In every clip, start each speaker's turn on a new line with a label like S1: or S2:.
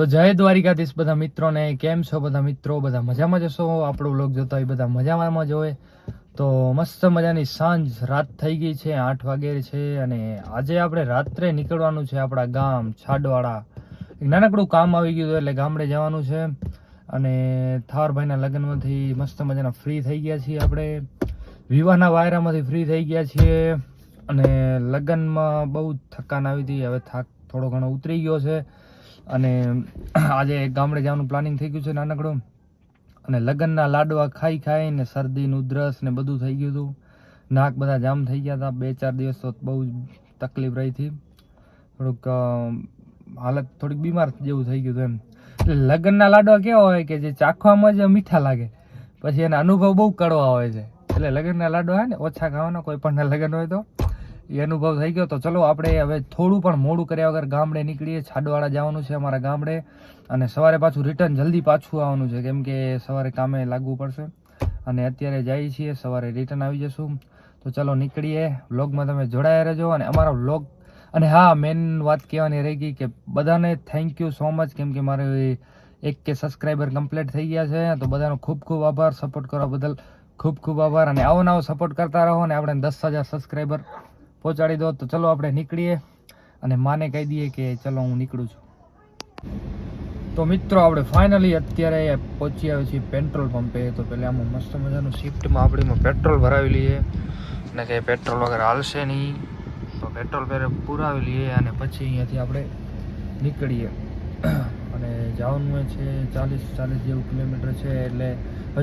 S1: તો જય દ્વારિકાધીશ બધા મિત્રોને, કેમ છો બધા મિત્રો? બધા મજામાં જશો આપણો બ્લોગ જોતા હોય બધા મજામાં જ હોય. તો મસ્ત મજાની સાંજ રાત થઈ ગઈ છે, આઠ વાગે છે અને આજે આપણે રાત્રે નીકળવાનું છે આપણા ગામ છાડવાળા. નાનકડું કામ આવી ગયું હતું એટલે ગામડે જવાનું છે. અને થારભાઈના લગ્નમાંથી મસ્ત મજાના ફ્રી થઈ ગયા છીએ આપણે. વિવાહના વાયરામાંથી ફ્રી થઈ ગયા છીએ. અને લગ્નમાં બહુ થકાન આવી હતી. હવે થાક થોડો ઘણો ઉતરી ગયો છે. અને આજે ગામડે જવાનું પ્લાનિંગ થઈ ગયું છે નાનકડું. અને લગ્નના લાડવા ખાઈ ખાઈને શરદીનું ઉધરસ ને બધું થઈ ગયું હતું. નાક બધા જામ થઈ ગયા હતા. બે ચાર દિવસ તો બહુ તકલીફ રહી હતી. થોડુંક હાલત થોડીક બીમાર જેવું થઈ ગયું હતું એમ. એટલે લગ્નના લાડવા કેવા હોય કે જે ચાખવામાં જ મીઠા લાગે. પછી એના અનુભવ બહુ કડવા હોય છે. એટલે લગ્નના લાડવા હોય ને, ઓછા ખાવાના, કોઈ પણ લગ્ન હોય તો. એ અનુભવ થઈ ગયો. તો ચલો આપણે હવે થોડું પણ મોડું કર્યા વગર ગામડે નીકળીએ. છાડવાળા જવાનું છે અમારા ગામડે. અને સવારે પાછું રિટર્ન જલ્દી પાછું આવવાનું છે. કેમ કે સવારે કામે લાગવું પડશે. અને અત્યારે જઈએ છીએ. સવારે રિટર્ન આવી જશું. તો ચલો નીકળીએ. વ્લોગમાં તમે જોડાયા રહેજો. અને અમારો વ્લોગ અને હા મેન વાત કહેવાની રહી ગઈ કે બધાને થેન્ક યુ સો મચ કેમ કે મારે એક કે સબસ્ક્રાઈબર કમ્પ્લીટ થઈ ગયા છે. તો બધાનો ખૂબ ખૂબ આભાર. સપોર્ટ કરવા બદલ ખૂબ ખૂબ આભાર. અને આવો નવો સપોર્ટ કરતા રહો. અને આપણે દસ હજાર સબસ્ક્રાઈબર પહોંચાડી દો. તો ચલો આપણે નીકળીએ અને માને કહી દઈએ કે ચલો હું નીકળું છું. તો મિત્રો, આપણે ફાઇનલી અત્યારે પહોંચી આવ્યા છીએ પેટ્રોલ પંપે તો પહેલાં આમાં મસ્ત મજાનું શિફ્ટમાં આપણે પેટ્રોલ ભરાવી લઈએ. અને કે પેટ્રોલ વગર હાલશે નહીં. તો પેટ્રોલ પહેરે પુરાવી લઈએ અને પછી અહીંયાથી આપણે નીકળીએ. અને જવાનું છે ચાલીસ ચાલીસ જેવું કિલોમીટર છે એટલે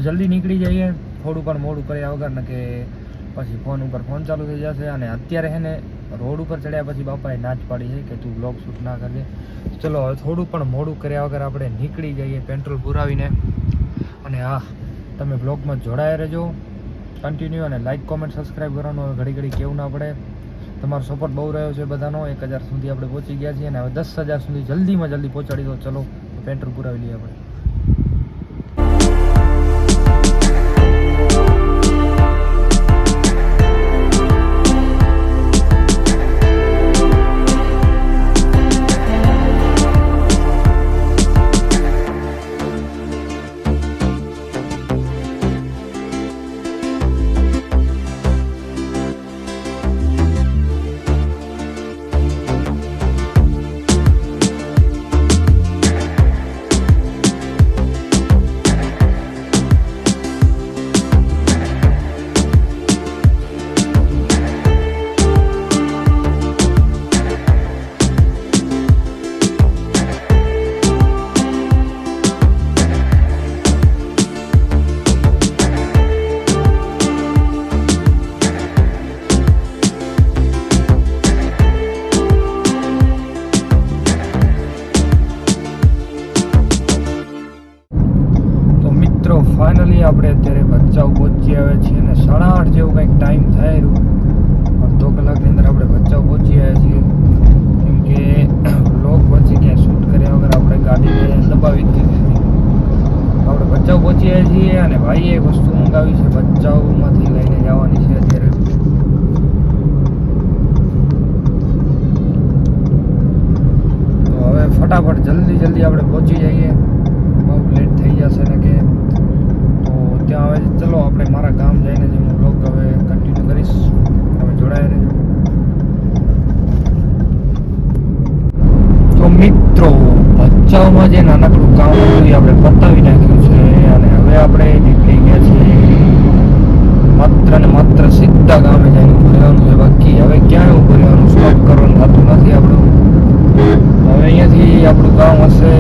S1: જલ્દી નીકળી જઈએ. થોડું પણ મોડું કર્યા વગર, ને કે પછી ફોન ઉપર ફોન ચાલુ થઈ જશે અને અત્યારે છે ને રોડ ઉપર ચડ્યા પછી બાપાએ ના જ પાડી છે કે તું બ્લોગ શૂટ ના કરજે. ચલો, હવે થોડું પણ મોડું કર્યા વગર આપણે નીકળી જઈએ પેટ્રોલ પુરાવીને. અને હા, તમે બ્લોગમાં જોડાયા રહેજો. કન્ટિન્યુ અને લાઇક કોમેન્ટ સબસ્ક્રાઈબ કરવાનું હવે ઘડી ઘડી કેવું ના પડે. તમારો સપોર્ટ બહુ રહ્યો છે બધાનો. એક હજાર સુધી આપણે પહોંચી ગયા છીએ અને હવે દસ હજાર સુધી જલ્દીમાં જલ્દી પહોંચાડી દો. ચલો, પેટ્રોલ પુરાવી લઈએ આપણે. પહોંચી આવ્યા છીએ અને સાડા આઠ જેવું કંઈક ટાઈમ થાય રહ્યું. અડધો કલાકની અંદર આપણે ભચાઉ પહોંચી આવ્યા છીએ. કેમ કે લોક પછી ક્યાંય શૂટ કર્યા વગર આપણે ગાડીને દબાવી દીધી હતી. આપણે ભચાઉ પહોંચી આવ્યા છીએ અને ભાઈએ એક વસ્તુ મંગાવી છે. ભચાઉમાંથી લઈને જવાની છે અત્યારે. તો હવે ફટાફટ જલ્દી જલ્દી આપણે પહોંચી જઈએ. બહુ લેટ થઈ જશે ને કે ત્યાં હવે ચલો, આપણે મારા ગામ જઈને જે હું બ્લોગ હવે કન્ટિન્યુ કરીશ. તમે જોડાયા રહેજો. તો મિત્રો, ભચાઉમાં જે નાનકડું ગામ હતું એ આપણે પતાવી નાખ્યું છે અને હવે આપણે નીકળી ગયા છીએ માત્ર ને માત્ર સીધા ગામે જઈને ઊભું રહેવાનું છે. બાકી હવે ક્યાંય ઊભું રહેવાનું સ્ટોપ કરવાનું થતું નથી આપણું. હવે અહીંયાથી આપણું ગામ હશે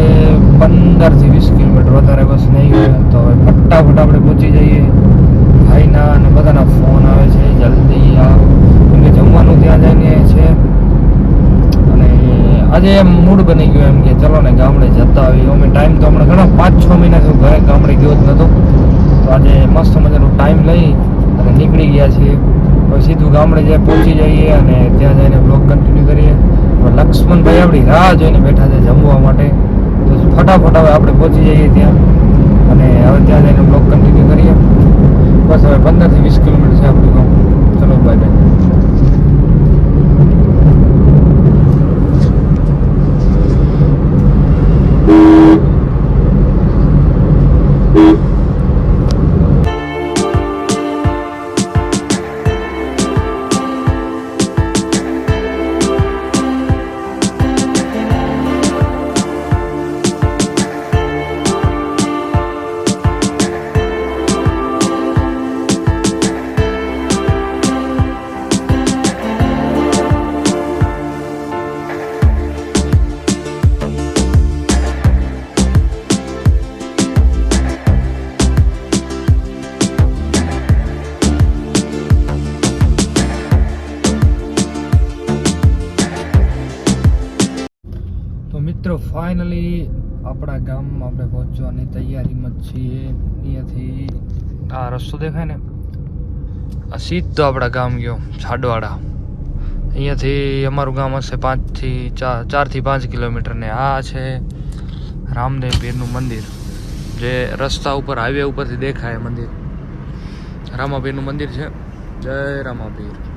S1: પંદરથી વીસ કિલોમીટર વધારે બસ નહીં હોય તો હવે ફટાફટ આપણે પહોંચી જઈએ ભાઈના અને બધાના ફોન આવે છે જલ્દી આવો કેમ કે જમવાનું ત્યાં જઈને છે અને આજે એમ મૂડ બની ગયો એમ કે ચલો ને ગામડે જતા આવીએ. અમે ટાઈમ તો હમણાં ઘણા પાંચ છ મહિનાથી હું ઘરે ગામડે ગયો જ નહોતો તો આજે મસ્ત મજાનો ટાઈમ લઈ અને નીકળી ગયા છીએ. હવે સીધું ગામડે જાય પહોંચી જઈએ અને ત્યાં જઈને બ્લોગ કન્ટિન્યુ કરીએ. લક્ષ્મણભાઈ આપણી રાહ જોઈને બેઠા છે જમવા માટે. તો ફટાફટ હવે આપણે પહોંચી જઈએ ત્યાં. અને હવે ત્યાં જઈને બ્લોગ કન્ટિન્યુ કરીએ. બસ હવે પંદરથી વીસ કિલોમીટર છે આપણું ગામ. ચલો બાય બાય ફાઇનલી આપણા ગામ આપણે પહોંચવાની તૈયારીમાં છીએ. અહીંયાથી આ રસ્તો દેખાય ને? આ સીધો આપણા ગામ ગયો છાડવાડા અહીંયાથી અમારું ગામ હશે પાંચથી ચાર, ચારથી પાંચ કિલોમીટર ને આ છે રામદેવ પીરનું મંદિર. જે રસ્તા ઉપર હાઈવે ઉપરથી દેખાય મંદિર. રામાપીરનું મંદિર છે. જય રામાપીર.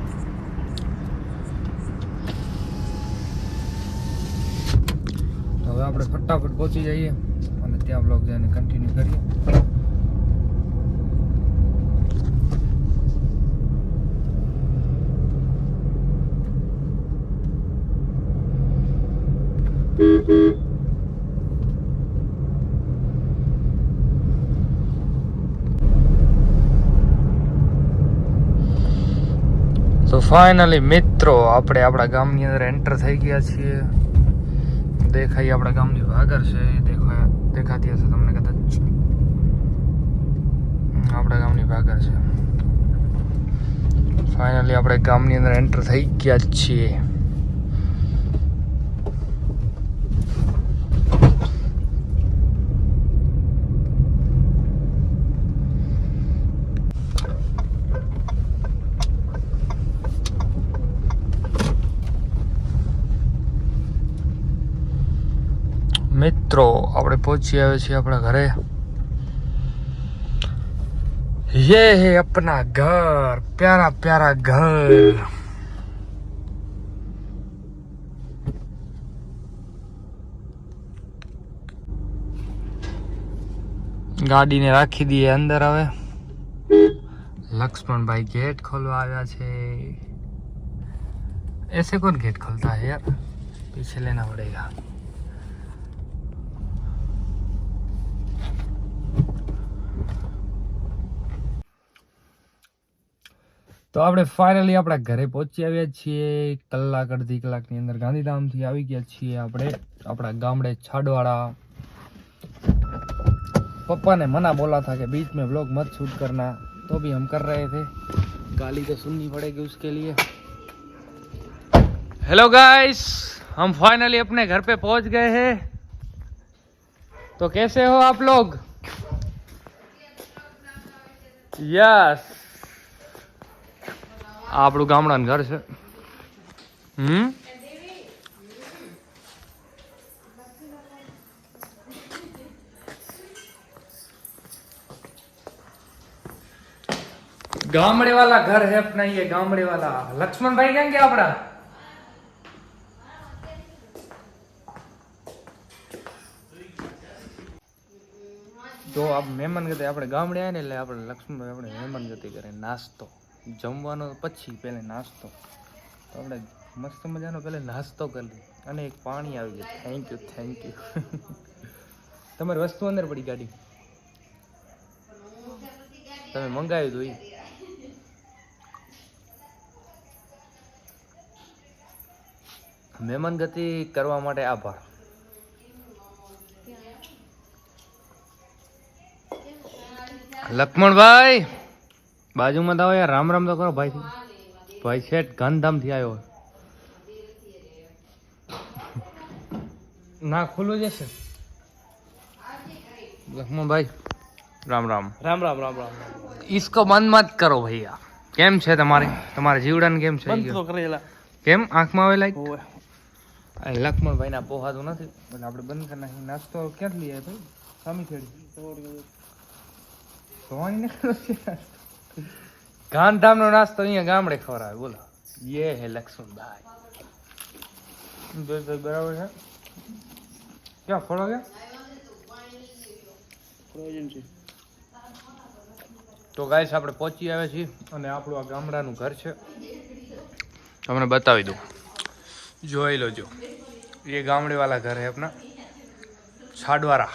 S1: હવે આપણે ફટાફટ પહોંચી જઈએ અને ત્યાં બ્લોગ જઈને કન્ટિન્યુ કરીએ. તો ફાઇનલી મિત્રો, આપણે આપણા ગામની અંદર એન્ટર થઈ ગયા છીએ. દેખાય આપણા ગામની વાગર છે દેખાય દેખાતી હશે તમને કદાચ. આપણા ગામની વાગર છે. ફાઇનલી આપણે ગામની અંદર એન્ટર થઈ ગયા છીએ. મિત્રો આપણે પહોંચી આવ્યા છીએ આપણા ઘરે ये है अपना घर प्यारा प्यारा घर ગાડીને રાખી દઈએ અંદર હવે લક્ષ્મણભાઈ ગેટ ખોલવા આવ્યા છે ऐसे कौन गेट खोलता है यार पीछे लेना पड़ेगा તો આપણે ફાઇનલી આપણા ઘરે પહોંચી આવ્યા છીએ કલાક અડધી કલાકની અંદર ગાંધીધામથી આવી ગયા છીએ આપણે આપણા ગામડે છાડવાળા पप्पा ने मना बोला था कि बीच में व्लॉग मत शूट करना तो भी हम कर रहे थे गाली तो सुननी पड़ेगी उसके लिए हेलो गाइस हम फाइनली अपने घर पे पहुंच गए हैं तो कैसे हो आप लोग यस આ આપણું ગામડાનું ઘર છે. હમ? ગામડે વાળા ઘર હે નહીં એ ગામડે વાળા લક્ષ્મણભાઈ કેમ કે આપડા? તો આપ મહેમાન ગતિ, આપણે ગામડે આવીને એટલે આપણે લક્ષ્મણભાઈ આપણે મહેમાન ગતિ કરે નાસ્તો. જમવાનો પછી પહેલે નાસ્તો. તો આપણે મસ્ત મજાનો પહેલે નાસ્તો કરી અને એક પાણી આવી ગયું. થેન્ક યુ થેન્ક યુ તમારી વસ્તુ અંદર પડી ગાડી? તમે મંગાવ્યું હતું એ મહેમાન ગતિ કરવા માટે આભાર. લક્ષ્મણભાઈ! બાજુમાં તો યાર રામ રામ તો કરો ભાઈ ભાઈ શેઠ ગાંધીધામથી આવ્યો. ના ખુલ્લું જશે લખમો ભાઈ રામ રામ.
S2: રામ રામ રામ રામ.
S1: ઈસકો બંધ મત કરો ભૈયા. કેમ છે તમારે? તમારે જીવડાને કેમ છે?
S2: બંધ તો કરેલા
S1: કેમ? આંખમાં આવે લાઈક આ ના પોહા તો નથી. એટલે આપણે બંધ કરી નાખી નાસ્તો ક્યાંથી લઈ આવ્યો સામી ખેડી સોવાની નીકળ્યો છે નાસ્તો ગાંધામનો નાસ્તો અહીંયા ગામડે ખવડાવે, બોલો. યે હે લક્ષ્મણભાઈ. જોઈભાઈ બરાબર છે? ક્યાં
S2: ખોલો કે?
S1: તો ગાઈસ આપણે પહોંચી આવે છીએ અને આપણું આ ગામડાનું ઘર છે. તમને બતાવી દઉં. જોઈ લો જો એ ગામડેવાળા ઘર હે આપણા છાડવારા.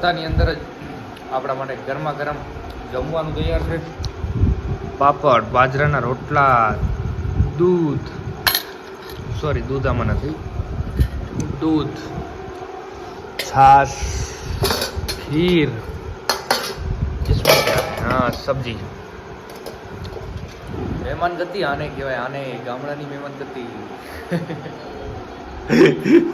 S1: પોતાની અંદર જ આપણા માટે ગરમા ગરમ જમવાનું તૈયાર છે. પાપડ, બાજરાના રોટલા, દૂધ. સોરી દૂધ આમાં નથી. દૂધ. છાશ. ખીર. હા, સબ્જી. મહેમાન ગતિ આને કહેવાય. આને ગામડાની મહેમાન ગતિ.